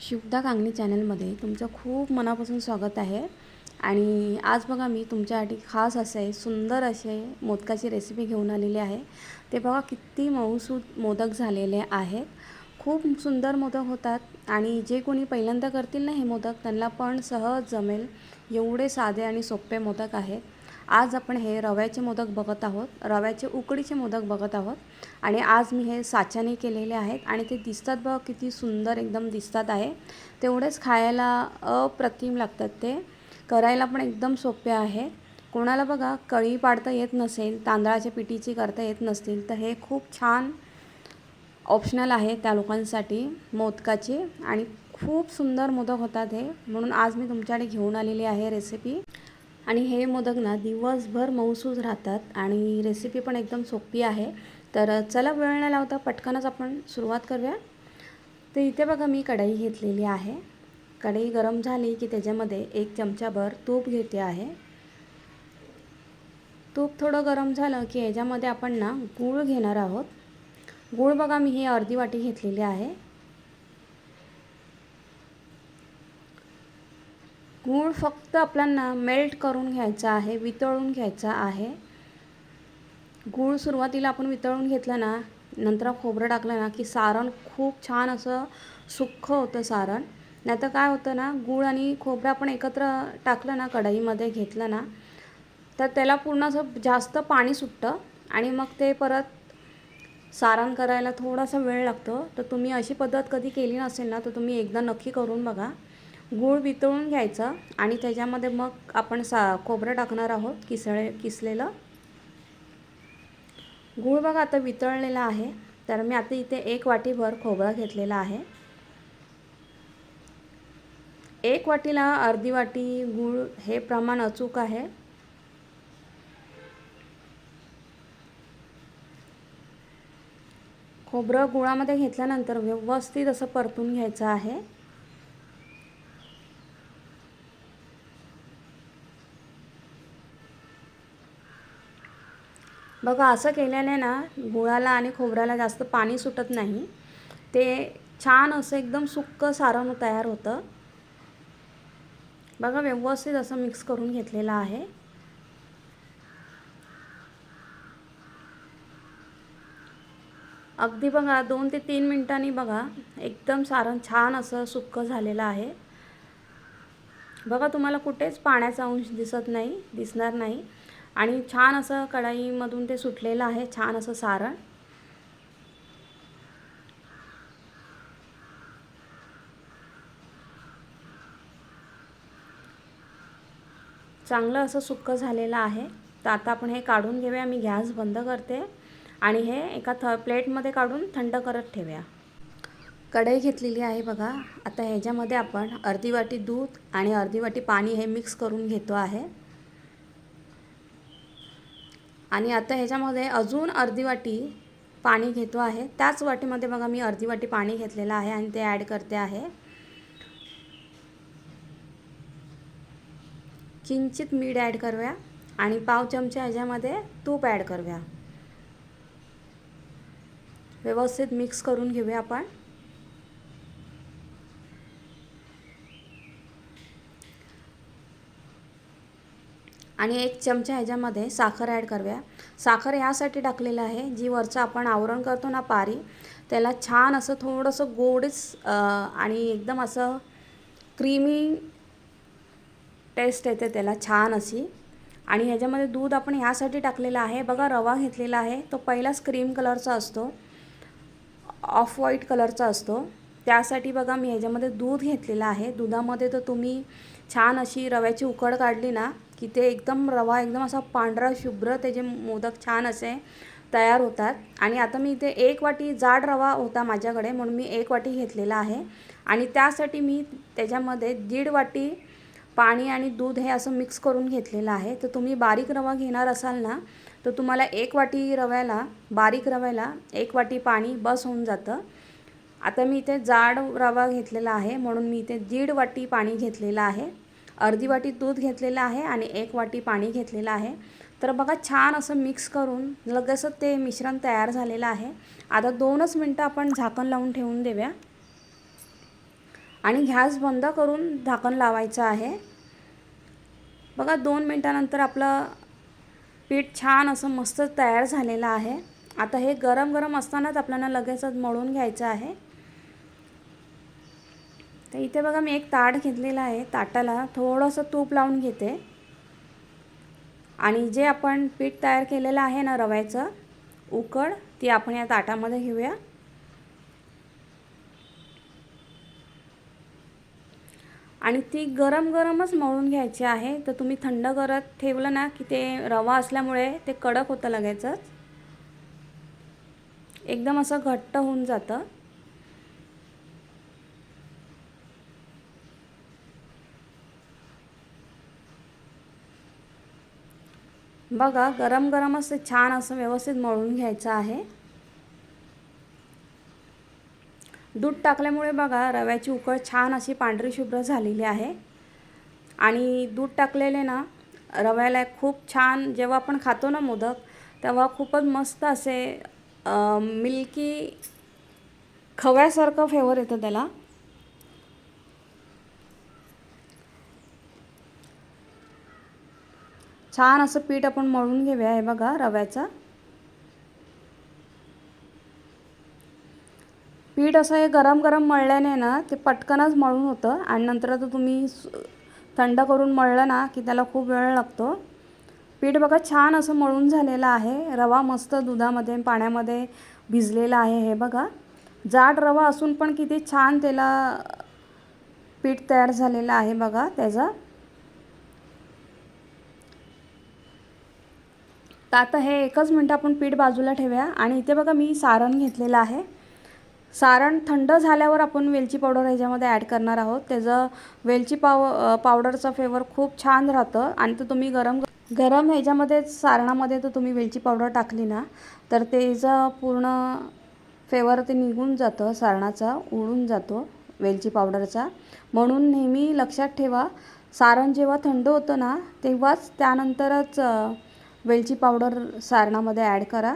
शिवदा कांगणी चॅनलमध्ये तुमचं खूप मनापासून स्वागत आहे. आणि आज बघा मी तुमच्यासाठी खास असे सुंदर असे मोदकाची रेसिपी घेऊन आलेली आहे. ते बघा किती मऊसूद मोदक झालेले आहेत. खूप सुंदर मोदक होतात आणि जे कोणी पहिल्यांदा करतील ना हे मोदक त्यांना पण सहज जमेल. एवढे साधे आणि सोपे मोदक आहेत. आज आपण हे रव्याचे मोदक बघत आहोत. रव्याचे उकडीचे मोदक बघत आहोत. आणि आज मी हे साच्याने केलेले आहेत. आणि ते दिसतात बघ किती सुंदर एकदम दिसतात आहे. तेवढेच खायला अप्रतिम लागतात ते. करायला पण एकदम सोपे आहे. कोणाला बघा कळी पाडता येत नसेल तांदळाच्या पिठीची करता येत नसतील तर हे खूप छान ऑप्शनल आहे त्या लोकांसाठी मोदकाचे. आणि खूप सुंदर मोदक होतात हे. म्हणून आज मी तुमच्याकडे घेऊन आलेली आहे रेसिपी आणि हे मोदक ना दिवसभर मऊसूज राहतात आणि रेसिपी पण एकदम सोपी आहे. तर चला वेळ न लावता पटकनच आपण सुरुवात करूया. तर इथे बघा मी कढई घेतलेली आहे. कढई गरम झाली की त्याच्यामध्ये एक चमचाभर तूप घेते आहे. तूप थोडं गरम झालं की ह्याच्यामध्ये आपण ना गूळ घेणार आहोत. गूळ बघा मी ही अर्धी वाटी घेतलेली आहे. गूळ फक्त आपल्यांना मेल्ट करून घ्यायचा आहे वितळून घ्यायचा आहे. गूळ सुरुवातीला आपण वितळून घेतलं ना नंतर खोबरं टाकलं ना की सारण खूप छान असं सुख्खं होतं सारण. नाही तर काय होतं ना गूळ आणि खोबरं आपण एकत्र टाकलं ना कढईमध्ये घेतलं ना तर त्याला पूर्ण असं जास्त पाणी सुटतं आणि मग ते परत सारण करायला थोडासा वेळ लागतो. तर तुम्ही अशी पद्धत कधी केली नसेल ना तर तुम्ही एकदा नक्की करून बघा. गूळ वितळून घ्यायचं आणि त्याच्यामध्ये मग आपण सा खोबरं टाकणार आहोत किसळे किसलेलं. गूळ बघा आता वितळलेला आहे. तर मी आता इथे एक वाटीभर खोबरं घेतलेलं आहे. एक वाटीला अर्धी वाटी गूळ हे प्रमाण अचूक आहे. खोबरं गुळामध्ये घेतल्यानंतर व्यवस्थित असं परतून घ्यायचं आहे. बघा असं केल्याने ना गुळाला आणि खोबऱ्याला जास्त पाणी सुटत नाही. ते छान असं एकदम सुक्क सारण तयार होतं. बघा व्यवस्थित असं मिक्स करून घेतलेलं आहे. अगदी बघा दोन ते तीन मिनटांनी बघा एकदम सारण छान असं सुक्क झालेलं आहे. बघा तुम्हाला कुठेच पाण्याचा अंश दिसत नाही दिसणार नाही. आणि छान असं कढाईमधून ते सुटलेलं आहे छान असं सारण. चांगलं असं सुक्क झालेलं आहे. तर आता आपण हे काढून घेऊया मी गॅस बंद करते आणि हे एका थ प्लेटमध्ये काढून थंड करत ठेवूया. कढई घेतलेली आहे बघा. आता ह्याच्यामध्ये आपण अर्धी वाटी दूध आणि अर्धी वाटी पाणी हे मिक्स करून घेतो आहे. आणि आता ह्याच्यामध्ये अजून अर्धी वाटी पाणी घेतो आहे. त्याच वाटीमध्ये बघा मी अर्धी वाटी पाणी घेतलेलं आहे आणि ते ॲड करते आहे. किंचित मीठ ॲड करूया आणि पाव चमचा ह्याच्यामध्ये तूप ॲड करूया. व्यवस्थित मिक्स करून घेऊया आपण. आणि एक चमचा ह्याच्यामध्ये साखर ॲड करूया. साखर ह्यासाठी टाकलेलं आहे जी वरचं आपण आवरण करतो ना पारी त्याला छान असं थोडंसं गोडच आणि एकदम असं क्रीमी टेस्ट येते त्याला छान अशी. आणि ह्याच्यामध्ये दूध आपण ह्यासाठी टाकलेलं आहे. बघा रवा घेतलेला आहे. तो पहिलाच क्रीम कलरचा असतो. ऑफ व्हाईट कलरचा असतो. त्यासाठी बघा मी ह्याच्यामध्ये दूध घेतलेलं आहे. दुधामध्ये तर तुम्ही छान अशी रव्याची उकड काढली ना की ते एकदम रवा एकदम असा पांढरा शुभ्र त्याचे मोदक छान असे तयार होतात. आणि आता मी इथे एक वाटी जाड रवा होता माझ्याकडे म्हणून मी एक वाटी घेतलेला आहे. आणि त्यासाठी मी त्याच्यामध्ये दीड वाटी पाणी आणि दूध हे असं मिक्स करून घेतलेलं आहे. तर तुम्ही बारीक रवा घेणार असाल ना तर तुम्हाला एक वाटी रव्याला बारीक रव्याला एक वाटी पाणी बस होऊन जातं. आता मी इथे जाड रवा घेतलेला आहे म्हणून मी इथे दीड वाटी पाणी घेतलेलं आहे. अर्धी वाटी दूध घेतलेलं आहे आणि एक वाटी पाणी घेतलेलं आहे. तर बघा छान असं मिक्स करून लगेचच ते मिश्रण तयार झालेलं आहे. आता दोनच मिनटं आपण झाकण लावून ठेवून देऊया. आणि गॅस बंद करून झाकण लावायचं आहे. बघा दोन मिनटानंतर आपलं पीठ छान असं मस्त तयार झालेलं आहे. आता हे गरम गरम असतानाच आपल्याला लगेचच मळून घ्यायचं आहे. तर इथे बघा मी एक ताट घेतलेला आहे ताटाला. थोडंसं तूप लावून घेते. आणि जे आपण पीठ तयार केलेलं आहे ना रव्याचं उकड ती आपण या ताटामध्ये घेऊया. आणि ती गरम गरमच मळून घ्यायची आहे. तर तुम्ही थंड करत ठेवलं ना की ते रवा असल्यामुळे ते कडक होतं लगेचच. एकदम असं घट्ट होऊन जातं. बघा गरम गरम असं छान असं व्यवस्थित मळून घ्यायचं आहे. दूध टाकल्यामुळे बघा रव्याची उकळ छान अशी पांढरी शुभ्र झालेली आहे. आणि दूध टाकलेले ना रव्याला खूप छान जेव्हा आपण खातो ना मोदक तेव्हा खूपच मस्त असे मिल्की खव्यासारखं फ्लेवर येतं त्याला. छान असं पीठ आपण मळून घेऊया हे बघा रव्याचं. पीठ असं हे गरम गरम मळल्याने ना ते पटकनच मळून होतं आणि नंतर आता तुम्ही थंड करून मळलं ना की त्याला खूप वेळ लागतो. पीठ बघा छान असं मळून झालेलं आहे. रवा मस्त दुधामध्ये पाण्यामध्ये भिजलेला आहे हे बघा. जाड रवा असून पण किती छान त्याला पीठ तयार झालेलं आहे बघा त्याचा. तर आता हे एकच मिनटं आपण पीठ बाजूला ठेवूया. आणि इथे बघा मी सारण घेतलेलं आहे. सारण थंड झाल्यावर आपण वेलची पावडर ह्याच्यामध्ये ॲड करणार आहोत. त्याचं वेलची पाव पावडरचं फ्लेवर खूप छान राहतं. आणि तर तुम्ही गरम गरम ह्याच्यामध्ये सारणामध्ये तर तुम्ही वेलची पावडर टाकली ना तर त्याचं पूर्ण फ्लेवर ते निघून जातं. सारणाचा उडून जातो वेलची पावडरचा. म्हणून नेहमी लक्षात ठेवा सारण जेव्हा थंड होतं ना तेव्हाच त्यानंतरच वेलची पावडर सारणामध्ये ॲड करा.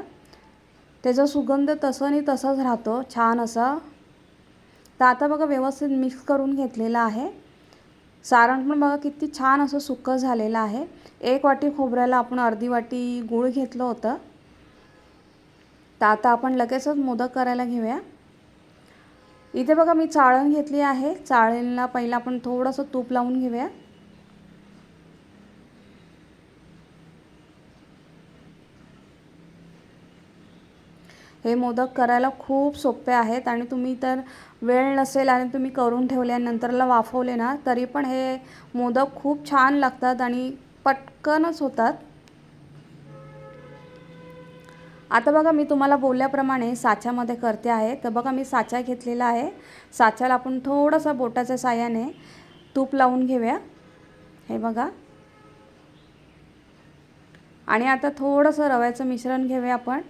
त्याचा सुगंध तसं आणि तसाच राहतो. छान असा. तर आता बघा व्यवस्थित मिक्स करून घेतलेलं आहे. सारण पण बघा किती छान असं सुकं झालेलं आहे. एक वाटी खोबऱ्याला आपण अर्धी वाटी गूळ घेतलं होतं. तर आता आपण लगेचच मोदक करायला घेऊया. इथे बघा मी चाळण घेतली आहे. चाळणीला पहिलं आपण थोडंसं तूप लावून घेऊया. हे मोदक करायला खूप सोपे आहेत आणि तुम्ही तर वेळ नसेल आणि तुम्ही करून ठेवले आणि नंतरला वाफवले ना तरी पण हे मोदक खूप छान लागतात आणि पटकनच होतात. आता बघा मी तुम्हाला बोलल्याप्रमाणे साच्यामध्ये करते आहे. तर बघा मी साचा घेतलेला आहे. साच्याला आपण थोडंसं बोटाच्या साह्याने तूप लावून घेऊया. हे बघा. आणि आता थोडंसं रव्याचं मिश्रण घेऊया आपण.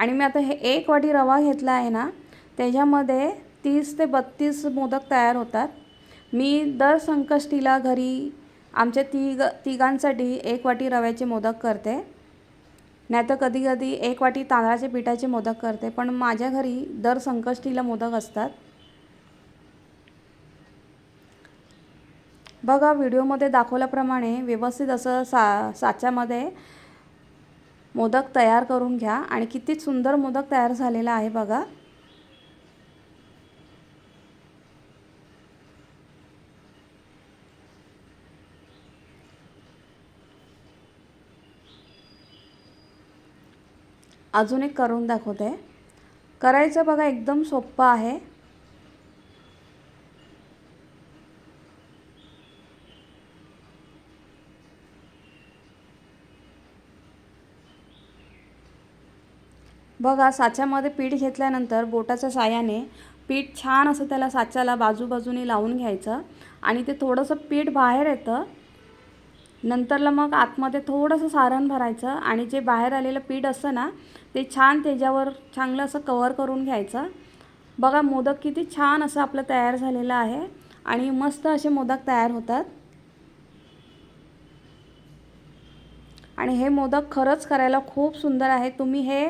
आणि मी आता हे एक वाटी रवा घेतला आहे ना त्याच्यामध्ये तीस ते बत्तीस मोदक तयार होतात. मी दर संकष्टीला घरी आमच्या तिघ तिघांसाठी एक वाटी रव्याचे मोदक करते. नाही तर कधी कधी एक वाटी तांदळाचे पिठाचे मोदक करते पण माझ्या घरी दर संकष्टीला मोदक असतात. बघा व्हिडिओमध्ये दाखवल्याप्रमाणे व्यवस्थित असं सा साच्यामध्ये मोदक तयार करून घ्या. आणि किती सुंदर मोदक तयार झालेला आहे बघा. अजून एक करून दाखवते. करायचं बघा एकदम सोपं आहे. बघा साच्यामध्ये पीठ घेतल्यानंतर बोटाच्या साह्याने पीठ छान असं त्याला साच्याला बाजूबाजूने लावून घ्यायचं आणि ते थोडंसं पीठ बाहेर येतं. नंतरला मग आतमध्ये थोडंसं सारण भरायचं आणि जे बाहेर आलेलं पीठ असतं ना ते छान त्याच्यावर चांगलं असं कवर करून घ्यायचं. बघा मोदक किती छान असं आपलं तयार झालेलं आहे आणि मस्त असे मोदक तयार होतात. आणि हे मोदक खरंच करायला खूप सुंदर आहे. तुम्ही हे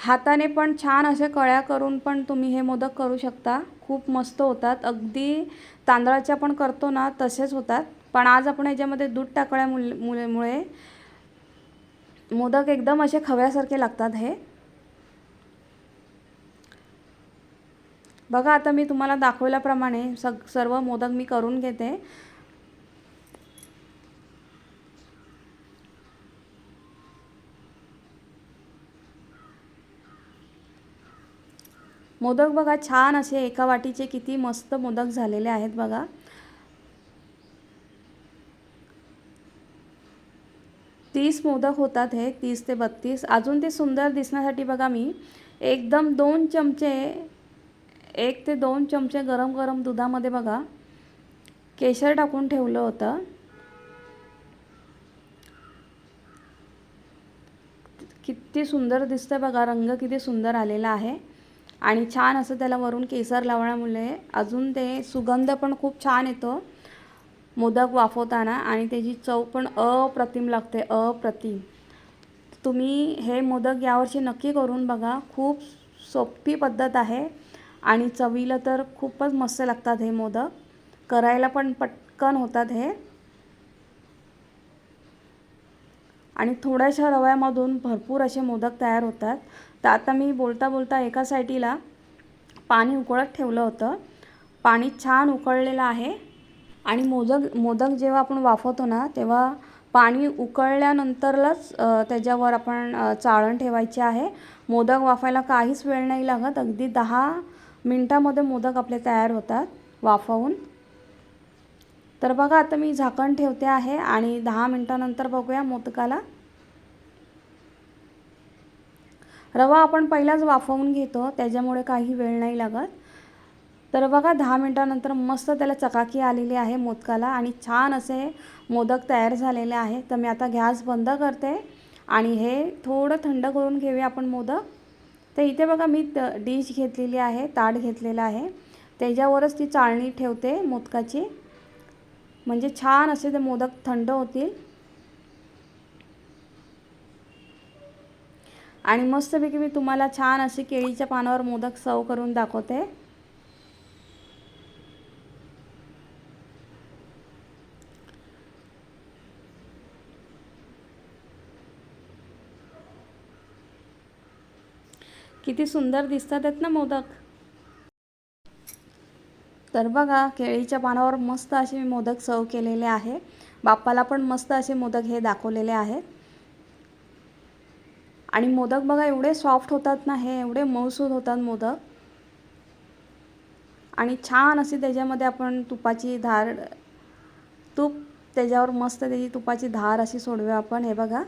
हाताने पण छान असे कळ्या करून पण तुम्ही हे मोदक करू शकता. खूप मस्त होतात. अगदी तांदळाच्या पण करतो ना तसेच होतात. पण आज आपण याच्यामध्ये दूध टाकळ्या मुल मुळे मोदक एकदम असे खव्यासारखे लागतात हे. बघा आता मी तुम्हाला दाखवल्याप्रमाणे सग सर्व मोदक मी करून घेते. मोदक बघा छान असे एका वाटीचे किती मस्त मोदक झालेले आहेत बघा. तीस मोदक होतात हे तीस ते बत्तीस. अजून ते सुंदर दिसण्यासाठी बघा मी एकदम दोन चमचे एक ते दोन चमचे गरम गरम दुधामध्ये बघा केशर टाकून ठेवलं होतं. किती सुंदर दिसतं बघा रंग किती सुंदर आलेला आहे. आणि छान असं त्याला वरून केसर लावण्यामुळे अजून ते सुगंध पण खूप छान येतो. मोदक वाफवताना आणि त्याची चव पण अप्रतिम लागते अप्रतिम. तुम्ही हे मोदक यावर्षी नक्की करून बघा. खूप सोपी पद्धत आहे आणि चवीला तर खूपच मस्त लागतात हे मोदक. करायला पण पटकन होतात हे. आणि थोड्याशा रव्यामधून भरपूर असे मोदक तयार होतात. तर आता मी बोलता बोलता एका साईटीला पाणी उकळत ठेवलं होतं. पाणी छान उकळलेलं आहे. आणि मोदक मोदक जेव्हा आपण वाफवतो ना तेव्हा पाणी उकळल्यानंतरच त्याच्यावर आपण चाळण ठेवायचे आहे. मोदक वाफायला काहीच वेळ नाही लागत. अगदी दहा मिनटामध्ये मोदक आपले तयार होतात वाफवून. तर बघा आता मी झाकण ठेवते आहे आणि दहा मिनटानंतर बघूया मोदकाला. रवा आपण पहिलाच वाफवून घेतो त्याच्यामुळे काही वेळ नाही लागत. तर बघा दहा मिनटानंतर मस्त त्याला चकाकी आलेली आहे मोदकाला आणि छान असे मोदक तयार झालेले आहे. तर मी आता गॅस बंद करते आणि हे थोडं थंड करून घेऊया आपण मोदक. तर इथे बघा मी त डिश घेतलेली आहे ताट घेतलेलं आहे. त्याच्यावरच ती चाळणी ठेवते मोदकाची. म्हणजे छान असे ते मोदक थंड होतील. आणि मस्तपैकी मी तुम्हाला छान असे केळीच्या पानावर मोदक सर्व करून दाखवते. किती सुंदर दिसतात आहेत ना मोदक. तर बघा केळीच्या पानावर मस्त असे मी मोदक सर्व केलेले आहे. बाप्पाला पण मस्त असे मोदक हे दाखवलेले आहेत. आणि मोदक बघा एवढे सॉफ्ट होतात ना हे एवढे मऊसूद होतात मोदक. आणि छान अशी त्याच्यामध्ये आपण तुपाची धार तूप त्याच्यावर मस्त त्याची तुपाची धार अशी सोडूया आपण हे बघा.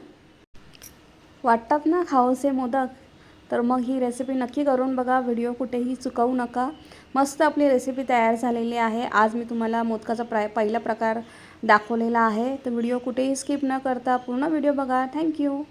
वाटतात ना खाऊसे मोदक? तर मग ही रेसिपी नक्की करून बघा व्हिडिओ कुठेही चुकवू नका. मस्त आपली रेसिपी तयार झालेली आहे. आज मी तुम्हाला मोदकाचा प्राय पहिला प्रकार दाखवलेला आहे. तर व्हिडिओ कुठेही स्किप न करता पूर्ण व्हिडिओ बघा. थँक्यू